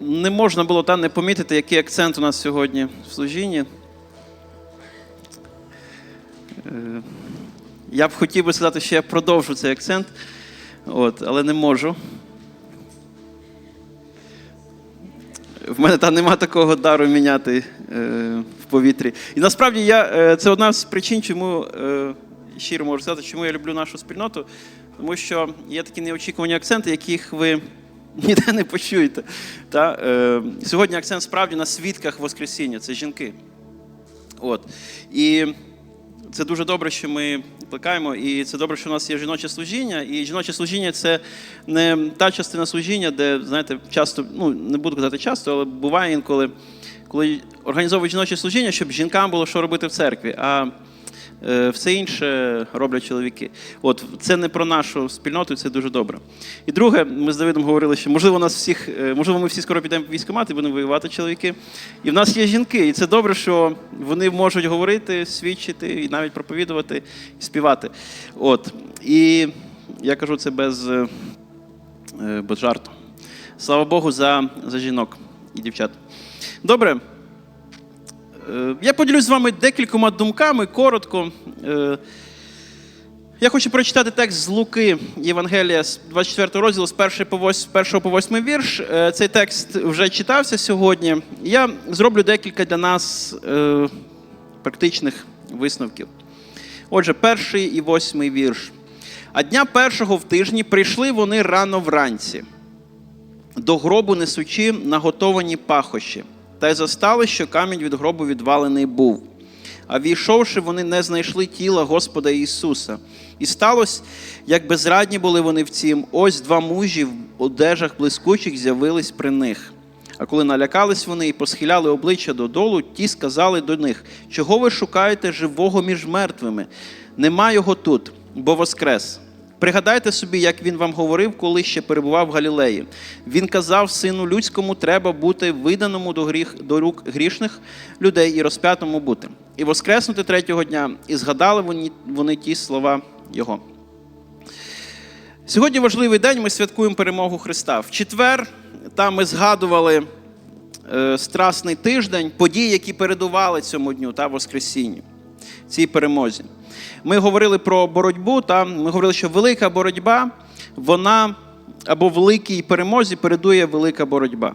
Не можна було та не помітити, який акцент у нас сьогодні в служінні. Е, Я б хотів би сказати, що я продовжу цей акцент, от, але не можу. В мене там нема такого дару міняти е, в повітрі. І насправді я, е, це одна з причин, чому е, щиро можу сказати, чому я люблю нашу спільноту. Тому що є такі неочікувані акценти, яких ви ніде не почуєте. Та? Е, сьогодні акцент справді на свідках Воскресіння це жінки. От. І це дуже добре, що ми плекаємо, і це добре, що у нас є жіноче служіння. І жіноче служіння це не та частина служіння, де, знаєте, часто, ну не буду казати часто, але буває інколи, коли організовують жіноче служіння, щоб жінкам було що робити в церкві. А все інше роблять чоловіки. От це не про нашу спільноту, це дуже добре. І друге, ми з Давидом говорили, що можливо нас всіх, е, можливо, ми всі скоро підемо в військкомат і будемо воювати чоловіки. І в нас є жінки, і це добре, що вони можуть говорити, свідчити і навіть проповідувати і співати. От. І я кажу це без, е, е, без жарту. Слава Богу, за, за жінок і дівчат. Добре. Е, Я поділюсь з вами декількома думками, коротко. Е, Я хочу прочитати текст з Луки Євангелія з 24 розділу з 1 по 8, по 8 вірш. Е, Цей текст вже читався сьогодні. Я зроблю декілька для нас практичних висновків. Отже, перший і восьмий вірш. А дня першого в тижні прийшли вони рано вранці до гробу несучи наготовані пахощі, та й застали, що камінь від гробу відвалений був. А війшовши, вони не знайшли тіла Господа Ісуса. І сталося, як безрадні були вони в цім, ось два мужі в одежах блискучих з'явились при них. А коли налякались вони і посхиляли обличчя додолу, ті сказали до них: чого ви шукаєте живого між мертвими? Нема його тут, бо воскрес. Пригадайте собі, як він вам говорив, коли ще перебував в Галілеї. Він казав, сину людському, треба бути виданому до, гріх, до рук грішних людей і розп'ятому бути. І воскреснути третього дня, і згадали вони, вони ті слова Його. Сьогодні важливий день, ми святкуємо перемогу Христа. В четвер там ми згадували е, страсний тиждень, події, які передували цьому дню та Воскресінню, цій перемозі. Ми говорили про боротьбу, та ми говорили, що велика боротьба, вона або великій перемозі передує велика боротьба.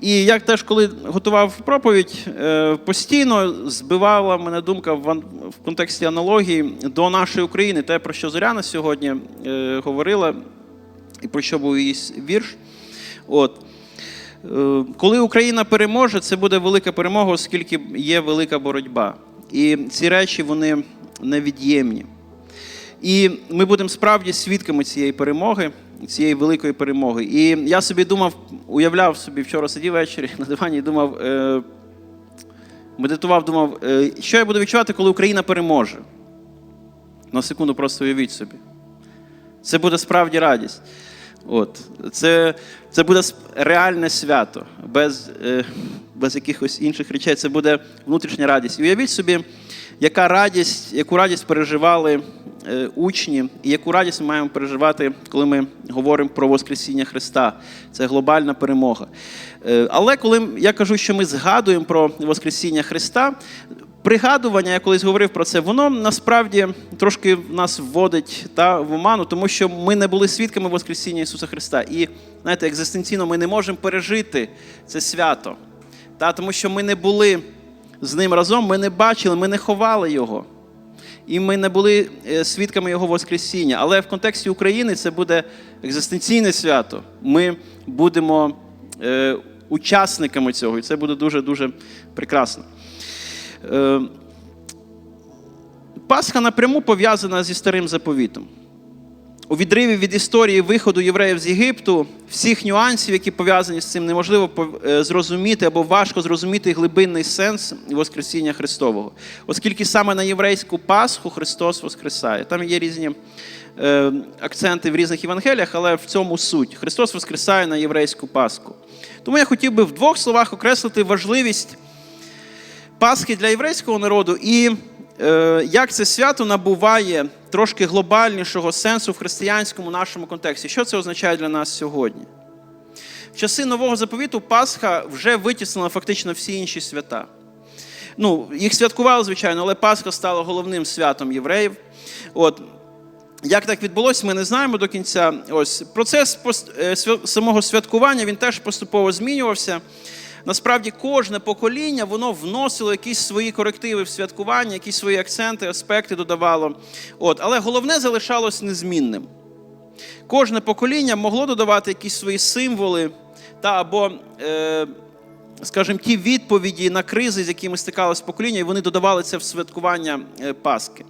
І я теж, коли готував проповідь, е, постійно збивала мене думка в контексті аналогії до нашої України, те, про що Зоряна сьогодні е, говорила, і про що був її вірш. От. Е, Коли Україна переможе, це буде велика перемога, оскільки є велика боротьба. І ці речі вони невід'ємні. І ми будемо справді свідками цієї перемоги, цієї великої перемоги. І я собі думав, уявляв собі, вчора сидів ввечері на дивані думав, е, медитував, думав, е, що я буду відчувати, коли Україна переможе. На секунду просто уявіть собі. Це буде справді радість. От. Це, це буде реальне свято, без, е, без якихось інших речей. Це буде внутрішня радість. І уявіть собі, яка радість, яку радість переживали е, учні, і яку радість ми маємо переживати, коли ми говоримо про Воскресіння Христа. Це глобальна перемога. Е, але коли я кажу, що ми згадуємо про Воскресіння Христа, Пригадування, я колись говорив про це, воно насправді трошки нас вводить та в оману, тому що ми не були свідками Воскресіння Ісуса Христа. І знаєте, екзистенційно ми не можемо пережити це свято. Та, тому що ми не були з ним разом, ми не бачили, ми не ховали його. І ми не були е, свідками Його Воскресіння. Але в контексті України це буде екзистенційне свято. Ми будемо е, учасниками цього, і це буде дуже-дуже прекрасно. Е, Пасха напряму пов'язана зі старим заповітом. У відриві від історії виходу євреїв з Єгипту, всіх нюансів, які пов'язані з цим, неможливо е, зрозуміти або важко зрозуміти глибинний сенс Воскресіння Христового, оскільки саме на єврейську Пасху Христос Воскресає. Там є різні е, акценти в різних Євангеліях, але в цьому суть. Христос Воскресає на єврейську Пасху. Тому я хотів би в двох словах окреслити важливість Пасхи для єврейського народу і е, як це свято набуває трошки глобальнішого сенсу в християнському нашому контексті. Що це означає для нас сьогодні? В часи нового заповіту Пасха вже витіснила фактично всі інші свята. Ну, їх святкували, звичайно, але Пасха стала головним святом євреїв. От. Як так відбулося, ми не знаємо до кінця. Ось процес е, самого святкування він теж поступово змінювався. Насправді, кожне покоління воно вносило якісь свої корективи в святкування, якісь свої акценти, аспекти додавало. От. Але головне залишалось незмінним. Кожне покоління могло додавати якісь свої символи та або, е, скажімо, ті відповіді на кризи, з якими стикалось покоління, і вони додавали це в святкування е, Пасхи.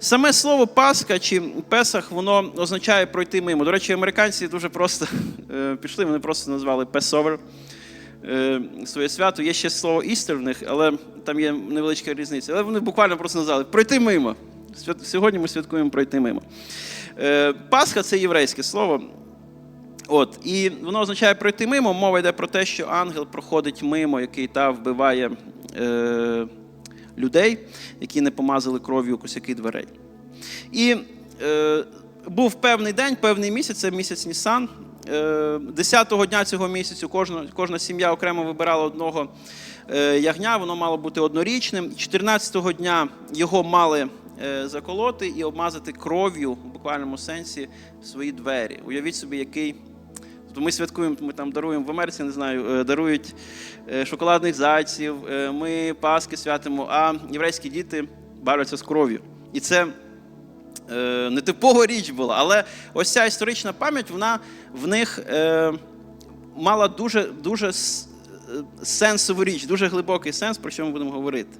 Саме слово Пасха чи Песах, воно означає пройти мимо. До речі, американці дуже просто е, пішли, вони просто назвали е, своє свято. Є ще слово Істер в них, але там є невеличка різниця. Але вони буквально просто назвали пройти мимо. Сьогодні ми святкуємо пройти мимо. Е, Пасха це єврейське слово. От, і воно означає пройти мимо. Мова йде про те, що ангел проходить мимо, який та вбиває е, людей, які не помазали кров'ю косяки дверей. І е, був певний день, певний місяць, це місяць Нісан. Е, 10-го дня цього місяцю кожна, кожна сім'я окремо вибирала одного е, ягня, воно мало бути однорічним. 14-го дня його мали е, заколоти і обмазати кров'ю в буквальному сенсі свої двері. Уявіть собі, який. Тобто ми святкуємо, ми там даруємо в Америці, не знаю, е, дарують е, шоколадних зайців, е, ми Паски святимо, а єврейські діти бавляться з кров'ю. І це е, нетипова річ була. Але ось ця історична пам'ять, вона в них е, мала дуже, дуже е, сенсову річ, дуже глибокий сенс, про що ми будемо говорити.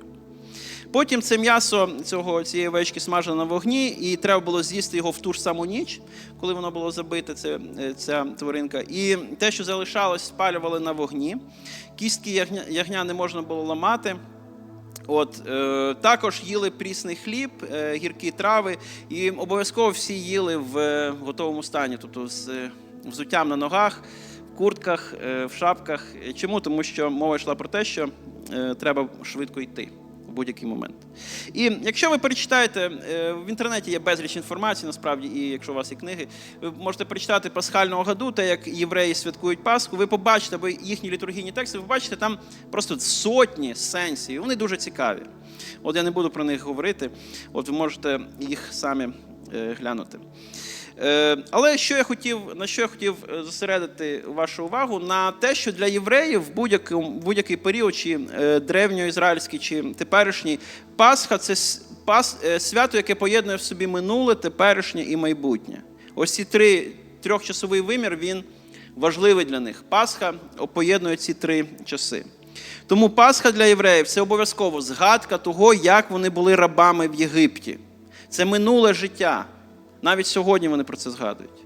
Потім це м'ясо цього, цієї овечки смажено на вогні, і треба було з'їсти його в ту ж саму ніч, коли воно було забите, це, е, ця тваринка. І те, що залишалось, спалювали на вогні. Кістки ягня, ягня не можна було ламати. От, е, також їли прісний хліб, е, гіркі трави, і обов'язково всі їли в е, готовому стані, тобто з е, взуттям на ногах, в куртках, е, в шапках. Чому? Тому що мова йшла про те, що е, треба швидко йти будь-який момент. І якщо ви перечитаєте, е, в інтернеті є безліч інформації, насправді, і якщо у вас є книги, ви можете перечитати пасхального году, те, як євреї святкують Пасху, ви побачите, або їхні літургійні тексти, ви бачите там просто сотні сенсів. Вони дуже цікаві. От я не буду про них говорити, от ви можете їх самі е, глянути. Е, Але що я хотів, на що я хотів е, зосередити вашу увагу? На те, що для євреїв в будь-який, будь-який період, чи е, древньоізраїльський, чи теперішній, Пасха це пас, свято, яке поєднує в собі минуле, теперішнє і майбутнє. Ось ці три трьохчасовий вимір він важливий для них. Пасха поєднує ці три часи. Тому Пасха для євреїв це обов'язково згадка того, як вони були рабами в Єгипті. Це минуле життя. Навіть сьогодні вони про це згадують.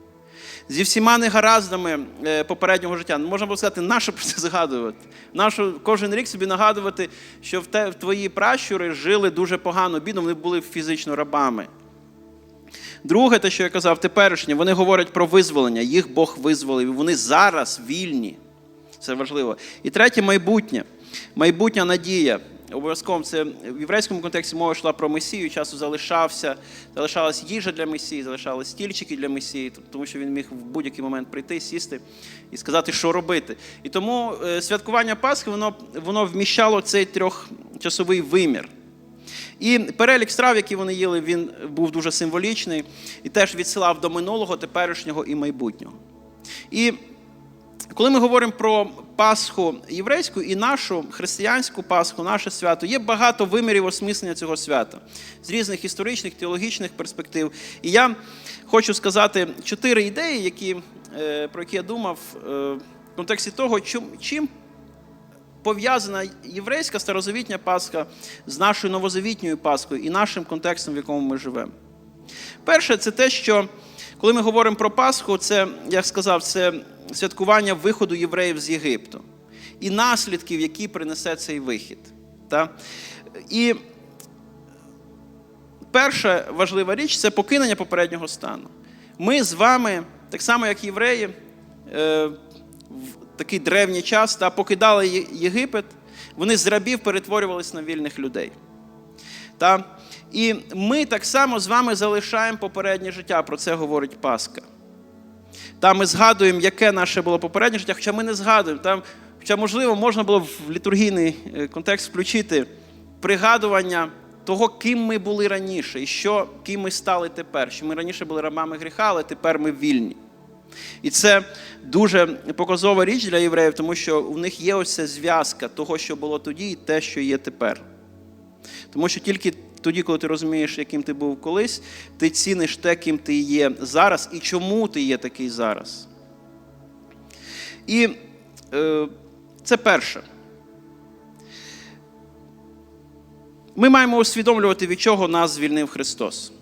Зі всіма негараздами е, попереднього життя. Можна було сказати, нащо про це згадувати? Нащо кожен рік собі нагадувати, що в, те, в твої пращури жили дуже погано, бідно, вони були фізично рабами. Друге, те, що я казав, теперішнє, вони говорять про визволення. Їх Бог визволив. і Вони зараз вільні. Це важливо. І третє майбутнє. Майбутня надія. Обов'язково це в єврейському контексті мова йшла про Месію, часу залишався, залишалась їжа для Месії, залишались стільчики для Месії, тому що він міг в будь-який момент прийти, сісти і сказати, що робити. І тому е, святкування Пасхи воно, воно вміщало цей трьохчасовий вимір. І перелік страв, які вони їли, він був дуже символічний і теж відсилав до минулого, теперішнього і майбутнього. І коли ми говоримо про Пасху єврейську і нашу християнську Пасху, наше свято, є багато вимірів осмислення цього свята з різних історичних, теологічних перспектив. І я хочу сказати чотири ідеї, які, е, про які я думав е, в контексті того, чим, пов'язана єврейська старозавітня Пасха з нашою новозавітньою Пасхою і нашим контекстом, в якому ми живемо. Перше, це те, що коли ми говоримо про Пасху, це, як сказав, це святкування виходу євреїв з Єгипту і наслідків, які принесе цей вихід. Та? І перша важлива річ це покинення попереднього стану. Ми з вами, так само як євреї, е, в такий древній час та покидали Єгипет, вони з рабів перетворювалися на вільних людей. Та? І ми так само з вами залишаємо попереднє життя, про це говорить Пасха. Там ми згадуємо, яке наше було попереднє життя, хоча ми не згадуємо. Там, хоча, можливо, можна було в літургійний е, контекст включити пригадування того, ким ми були раніше, і що, ким ми стали тепер. Що ми раніше були рабами гріха, але тепер ми вільні. І це дуже показова річ для євреїв, тому що у них є ось ця зв'язка того, що було тоді, і те, що є тепер. Тому що тільки тоді, коли ти розумієш, яким ти був колись, ти ціниш те, ким ти є зараз, і чому ти є такий зараз. І е, це перше. Ми маємо усвідомлювати, від чого нас звільнив Христос.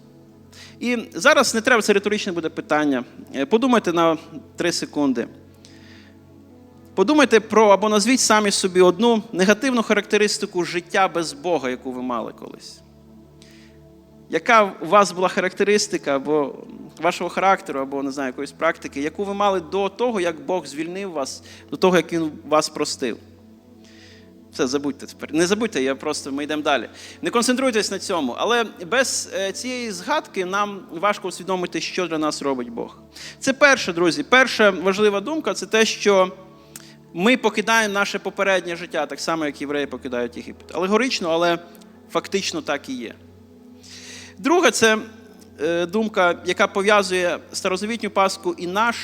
І зараз не треба, це риторичне буде питання. Е, Подумайте на три секунди. Подумайте про або назвіть самі собі одну негативну характеристику життя без Бога, яку ви мали колись. Яка у вас була характеристика або вашого характеру, або не знаю, якоїсь практики, яку ви мали до того, як Бог звільнив вас, до того, як Він вас простив? Все, забудьте тепер. Не забудьте, я просто ми йдемо далі. Не концентруйтесь на цьому. Але без е, цієї згадки нам важко усвідомити, що для нас робить Бог. Це перше, друзі. Перша важлива думка це те, що ми покидаємо наше попереднє життя, так само, як євреї покидають Єгипет. Алегорично, але фактично так і є. Друга це е, думка, яка пов'язує старозавітню Пасху і наш,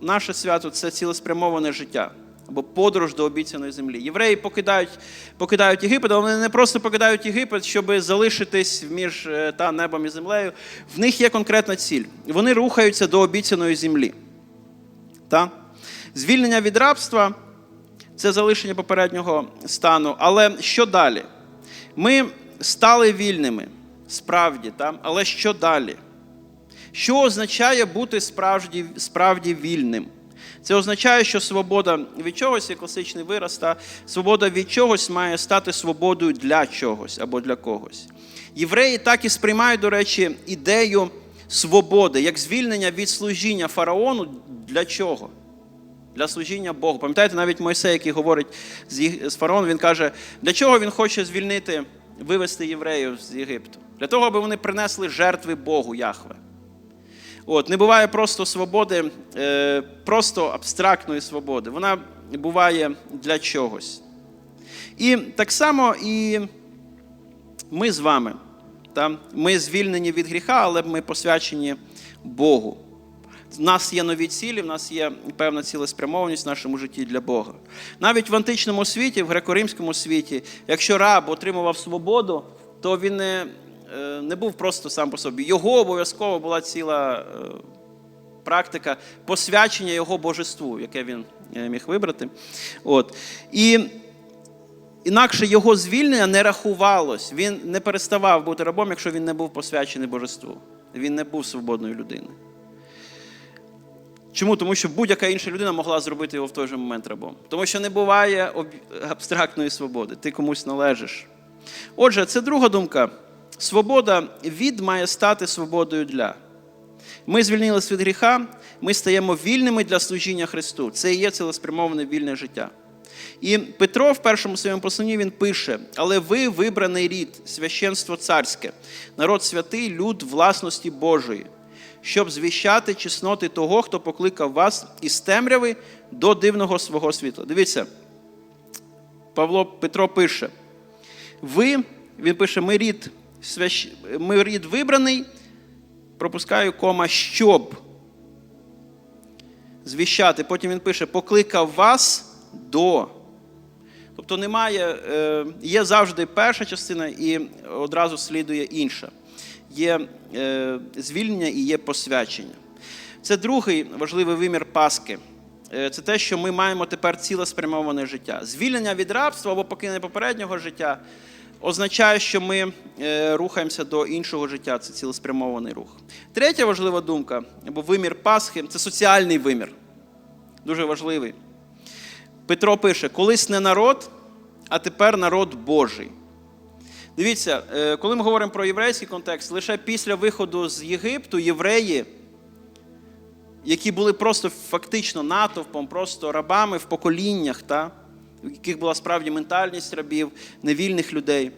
наше свято це цілеспрямоване життя або подорож до обіцяної землі. Євреї покидають, покидають Єгипет, але вони не просто покидають Єгипет, щоб залишитись між е, та небом і землею. В них є конкретна ціль. Вони рухаються до обіцяної землі. Та? Звільнення від рабства це залишення попереднього стану. Але що далі? Ми стали вільними, справді, та? але що далі? Що означає бути справді, справді вільним? Це означає, що свобода від чогось є класичний вираз, та свобода від чогось має стати свободою для чогось або для когось. Євреї так і сприймають, до речі, ідею свободи, як звільнення від служіння фараону для чого? Для служіння Богу. Пам'ятаєте, навіть Мойсей, який говорить з фараоном, він каже, для чого він хоче звільнити, вивести євреїв з Єгипту? Для того, аби вони принесли жертви Богу Яхве. От, не буває просто свободи, е, просто абстрактної свободи. Вона буває для чогось. І так само і ми з вами. Та? Ми звільнені від гріха, але ми посвячені Богу. В нас є нові цілі, в нас є певна цілеспрямованість в нашому житті для Бога. Навіть в античному світі, в греко-римському світі, якщо раб отримував свободу, то він не, не був просто сам по собі. Його обов'язково була ціла е, практика посвячення його божеству, яке він е, міг вибрати. От. І інакше його звільнення не рахувалось. Він не переставав бути рабом, якщо він не був посвячений божеству. Він не був свободною людиною. Чому? Тому що будь-яка інша людина могла зробити його в той же момент рабом. Тому що не буває абстрактної свободи. Ти комусь належиш. Отже, це друга думка. Свобода від має стати свободою для. Ми звільнилися від гріха, ми стаємо вільними для служіння Христу. Це і є цілеспрямоване вільне життя. І Петро в першому своєму посланні він пише: Але ви вибраний рід, священство царське, народ святий, люд власності Божої, щоб звіщати чесноти того, хто покликав вас із темряви до дивного свого світла. Дивіться, Павло Петро пише: ви, він пише, ми рід, свящ... ми рід вибраний, пропускаю кома, щоб звіщати. Потім він пише, покликав вас до. Тобто немає, е, є завжди перша частина і одразу слідує інша. Є е, звільнення і є посвячення. Це другий важливий вимір Паски. Е, Це те, що ми маємо тепер цілеспрямоване життя. Звільнення від рабства або покинення попереднього життя означає, що ми е, рухаємося до іншого життя. Це цілеспрямований рух. Третя важлива думка або вимір Пасхи це соціальний вимір. Дуже важливий. Петро пише: колись не народ, а тепер народ Божий. Дивіться, е, коли ми говоримо про єврейський контекст, лише після виходу з Єгипту євреї, які були просто фактично натовпом, просто рабами в поколіннях, та, у яких була справді ментальність рабів, невільних людей,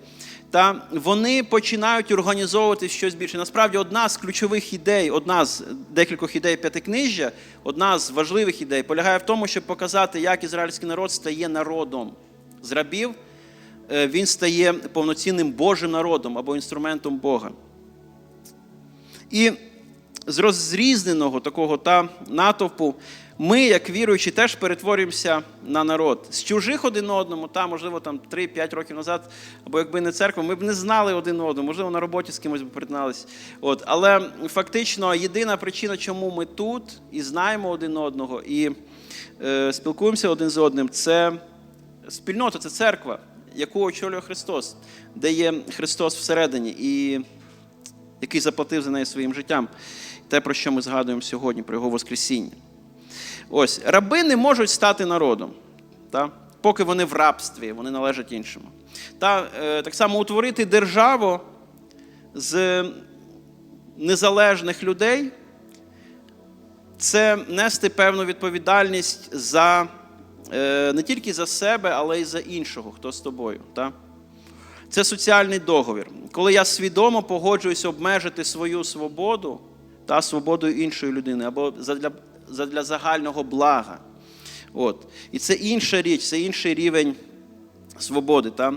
та вони починають організовувати щось більше. Насправді, одна з ключових ідей, одна з декількох ідей п'ятикнижжя, одна з важливих ідей полягає в тому, щоб показати, як ізраїльський народ стає народом з рабів. е, Він стає повноцінним Божим народом або інструментом Бога. І з розрізненого такого та натовпу ми, як віруючі, теж перетворюємося на народ. З чужих один одному, та, можливо, там 3-5 років назад, або якби не церква, ми б не знали один одного, можливо, на роботі з кимось би приєдналися. От. Але фактично єдина причина, чому ми тут і знаємо один одного, і е, спілкуємося один з одним, це спільнота, це церква, яку очолює Христос, де є Христос всередині. І який заплатив за неї своїм життям. Те, про що ми згадуємо сьогодні, про його Воскресіння. Ось, раби не можуть стати народом, та? поки вони в рабстві, вони належать іншому. Та е, так само утворити державу з незалежних людей це нести певну відповідальність за, е, не тільки за себе, але й за іншого, хто з тобою. Та? Це соціальний договір. Коли я свідомо погоджуюсь обмежити свою свободу та свободу іншої людини або задля, задля загального блага. От. І це інша річ, це інший рівень свободи. Та?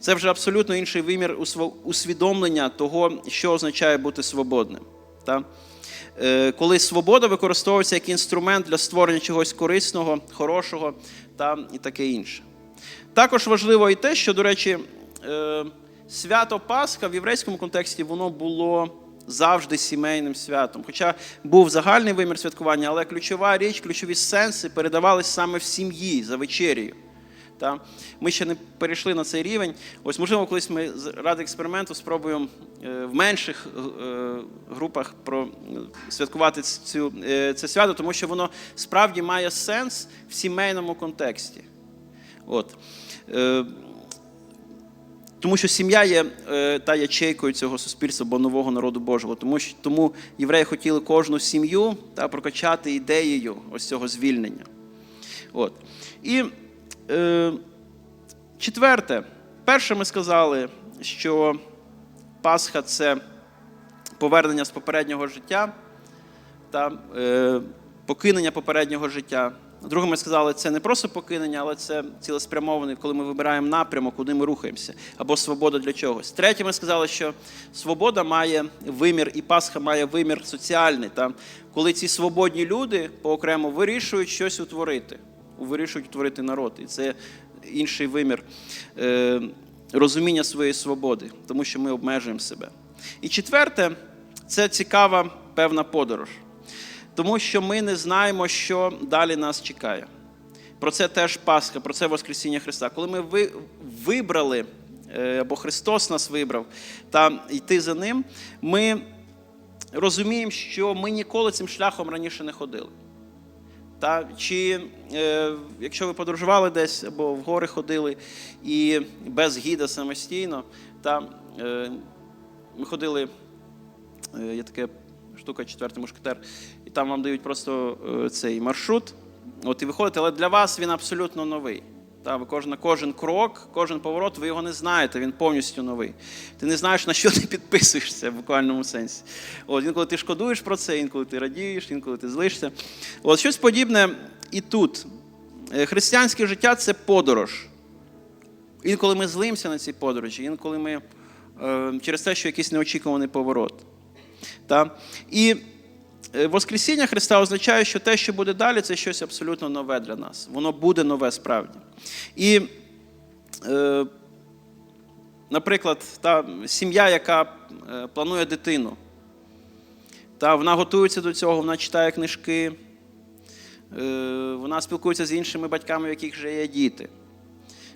Це вже абсолютно інший вимір усвідомлення того, що означає бути свободним. Та? Е, Коли свобода використовується як інструмент для створення чогось корисного, хорошого та і таке інше. Також важливо і те, що, до речі, е, свято Пасха в єврейському контексті воно було завжди сімейним святом. Хоча був загальний вимір святкування, але ключова річ, ключові сенси передавались саме в сім'ї за вечерію. Та? Ми ще не перейшли на цей рівень. Ось, можливо, колись ми ради експерименту спробуємо е, в менших е, групах е, святкувати цю, це свято, тому що воно справді має сенс в сімейному контексті. От. Тому що сім'я є е, та ячейкою цього суспільства, бо нового народу Божого. Тому, що, тому євреї хотіли кожну сім'ю та прокачати ідеєю ось цього звільнення. От. І е, четверте, перше ми сказали, що Пасха це повернення з попереднього життя та е, покинення попереднього життя. Друге, ми сказали, це не просто покинення, але це цілеспрямоване, коли ми вибираємо напрямок, куди ми рухаємося, або свобода для чогось. Третє, ми сказали, що свобода має вимір, і Пасха має вимір соціальний. Та? Коли ці свободні люди поокремо вирішують щось утворити, вирішують утворити народ. І це інший вимір е, розуміння своєї свободи, тому що ми обмежуємо себе. І четверте, це цікава певна подорож тому що ми не знаємо, що далі нас чекає. Про це теж Пасха, про це Воскресіння Христа. Коли ми ви- вибрали, е, або Христос нас вибрав, та йти за Ним, ми розуміємо, що ми ніколи цим шляхом раніше не ходили. Та, чи е, якщо ви подорожували десь або в гори ходили і без гіда самостійно, та, е, ми ходили Е, така штука, четвертий мушкетер, і там вам дають просто е, цей маршрут. От і виходите, але для вас він абсолютно новий. Та, ви кожен, кожен крок, кожен поворот, ви його не знаєте, він повністю новий. Ти не знаєш, на що ти підписуєшся в буквальному сенсі. От, інколи ти шкодуєш про це, інколи ти радієш, інколи ти злишся. От щось подібне і тут. Е, Християнське життя це подорож. Інколи ми злимося на цій подорожі, інколи ми е, через те, що якийсь неочікуваний поворот. Та? І Воскресіння Христа означає, що те, що буде далі, це щось абсолютно нове для нас. Воно буде нове справді. І, е, наприклад, та сім'я, яка е, планує дитину, та вона готується до цього, вона читає книжки, е, вона спілкується з іншими батьками, в яких вже є діти.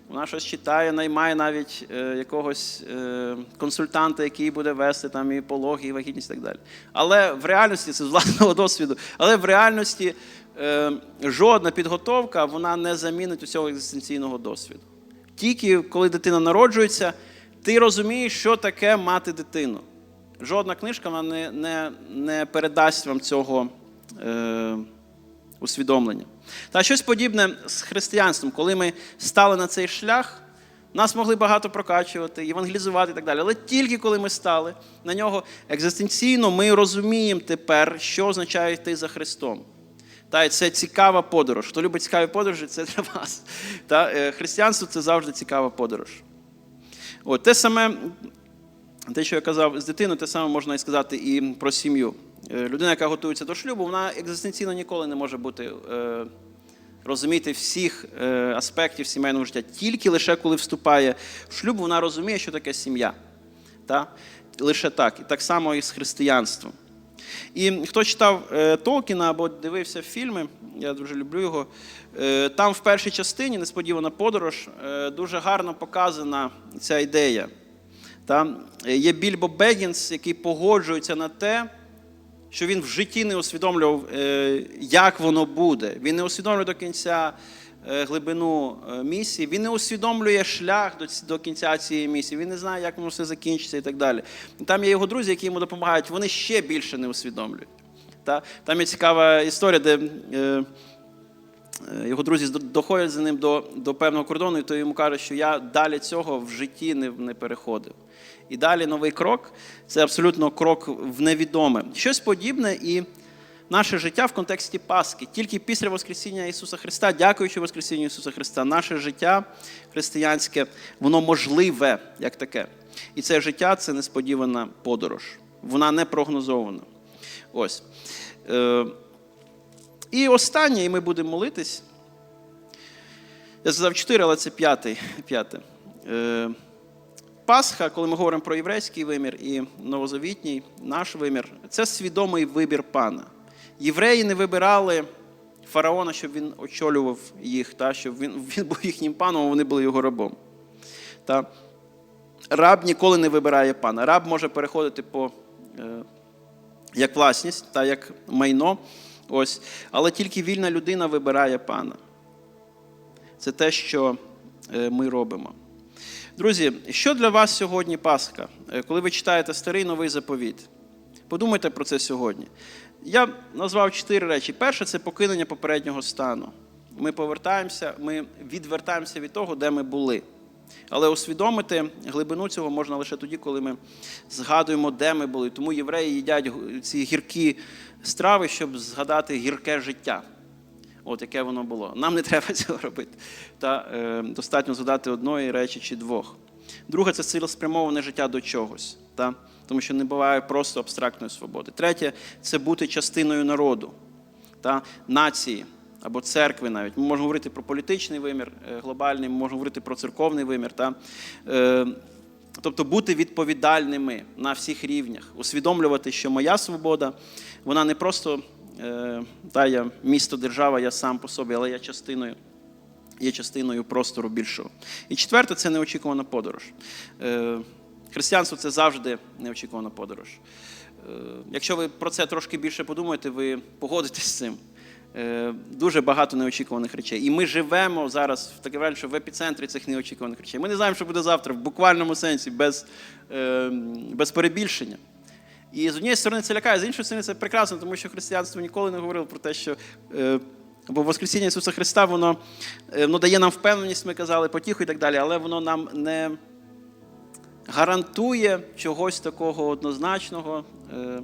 Вона щось читає, наймає навіть е, якогось е, консультанта, який буде вести там і пологи, і вагітність і так далі. Але в реальності це з власного досвіду. Але в реальності е, жодна підготовка вона не замінить усього екзистенційного досвіду. Тільки коли дитина народжується, ти розумієш, що таке мати дитину. Жодна книжка вона не, не, не передасть вам цього. Усвідомлення. Та щось подібне з християнством, коли ми стали на цей шлях, Нас могли багато прокачувати, євангелізувати і так далі. Але тільки коли ми стали на нього екзистенційно, ми розуміємо тепер, що означає йти за Христом. Та, і це цікава подорож. Хто любить цікаві подорожі, це для вас. Та, е, християнство це завжди цікава подорож. От, те саме, те, що я казав з дитиною, те саме можна і сказати і про сім'ю. Е, Людина, яка готується до шлюбу, вона екзистенційно ніколи не може бути. Е, розуміти всіх е, аспектів сімейного життя. Тільки лише коли вступає в шлюб, вона розуміє, що таке сім'я. Та? Лише так. І так само і з християнством. І хто читав Толкіна або дивився фільми, я дуже люблю його. Там в першій частині несподівана подорож дуже гарно показана ця ідея. Там є Більбо Бегінс, який погоджується на те, що він в житті не усвідомлював, е, як воно буде. Він не усвідомлює до кінця е, глибину е, місії, він не усвідомлює шлях до, кінця цієї місії, він не знає, як воно все закінчиться і так далі. Там є його друзі, які йому допомагають, вони ще більше не усвідомлюють. Там є цікава історія, де. Його друзі доходять за ним до, певного кордону, і той йому каже, що я далі цього в житті не переходив. І далі новий крок це абсолютно крок в невідоме. Щось подібне і наше життя в контексті Пасхи. Тільки після Воскресіння Ісуса Христа, дякуючи Воскресінню Ісуса Христа, наше життя християнське, воно можливе як таке. І це життя це несподівана подорож. Вона не прогнозована. Ось. Е, і останнє, і ми будемо молитись. Я сказав чотири, але це п'ятий, п'яте. Пасха, коли ми говоримо про єврейський вимір і новозавітній, наш вимір, це свідомий вибір пана. Євреї не вибирали фараона, щоб він очолював їх, та, щоб він, він був їхнім паном, а вони були його рабом. Та. Раб ніколи не вибирає пана. Раб може переходити по, е, як власність та як майно. Ось. Але тільки вільна людина вибирає пана. Це те, що е, ми робимо. Друзі, що для вас сьогодні Пасха? Е, Коли ви читаєте старий новий заповіт? Подумайте про це сьогодні. Я назвав чотири речі. Перше це покинення попереднього стану. Ми повертаємося, ми відвертаємося від того, де ми були. Але усвідомити глибину цього можна лише тоді, коли ми згадуємо, де ми були. Тому євреї їдять ці гіркі страви, щоб згадати гірке життя. От яке воно було. Нам не треба цього робити. Та е, достатньо згадати одної речі чи двох. Друге це цілеспрямоване життя до чогось, та? тому що не буває просто абстрактної свободи. Третє це бути частиною народу, та? нації або церкви навіть. Ми можемо говорити про політичний вимір е, глобальний, ми можемо говорити про церковний вимір. Та? Е, Тобто бути відповідальними на всіх рівнях, усвідомлювати, що моя свобода, вона не просто та я місто, держава, я сам по собі, але я частиною, є частиною простору більшого. І четверте це неочікувана подорож. Е, християнство це завжди неочікувана подорож. Е, якщо ви про це трошки більше подумаєте, ви погодитесь з цим. Е, Дуже багато неочікуваних речей. І ми живемо зараз в таке що в епіцентрі цих неочікуваних речей. Ми не знаємо, що буде завтра, в буквальному сенсі, без, е, без перебільшення. І з однієї сторони це лякає, з іншої сторони це прекрасно, тому що християнство ніколи не говорило про те, що е, бо Воскресіння Ісуса Христа воно, е, воно дає нам впевненість, ми казали, потіху і так далі, але воно нам не гарантує чогось такого однозначного. Е,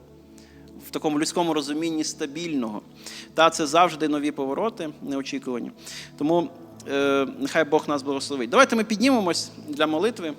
в такому людському розумінні стабільного. Та це завжди нові повороти, неочікувані. Тому е, нехай Бог нас благословить. Давайте ми піднімемось для молитви.